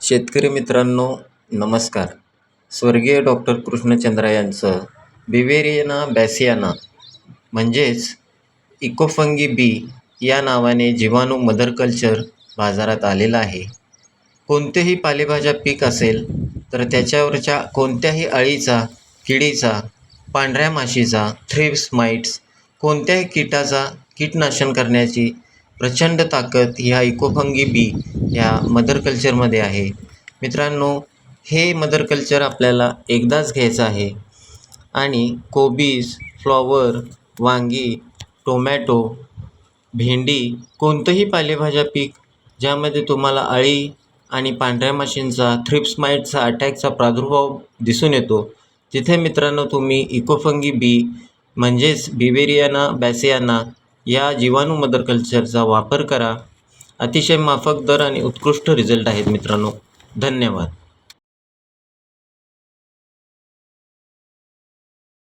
शेतकरी मित्रांनो नमस्कार. स्वर्गीय डॉक्टर कृष्णचंद्रा यांचं बिवेरियना बॅसियाना म्हणजेच इकोफंगी बी या नावाने जीवाणू मदर कल्चर बाजारात आलेलं आहे. कोणतेही पालेभाज्या पीक असेल तर त्याच्यावरच्या कोणत्याही अळीचा किडीचा पांढऱ्या माशीचा थ्रिप्स माइट्स कोणत्याही कीटाचा कीटनाशन करण्याची प्रचंड ताकद ह्या इकोफंगी बी या मदर कल्चरमध्ये आहे. मित्रांनो हे मदर कल्चर आपल्याला एकदाच घ्यायचं आहे. आणि कोबीज फ्लॉवर वांगी टोमॅटो भेंडी कोणतंही पालेभाज्या पीक ज्यामध्ये तुम्हाला अळी आणि पांढऱ्या माशींचा थ्रिप्समाइटचा अटॅकचा प्रादुर्भाव दिसून येतो. तिथे मित्रांनो तुम्ही इकोफंगी बी म्हणजेच बिवेरियाना बॅसियाना या जीवाणू मदर कल्चरचा वापर करा. अतिशय माफक दर आणि उत्कृष्ट रिझल्ट आहेत मित्रांनो. धन्यवाद.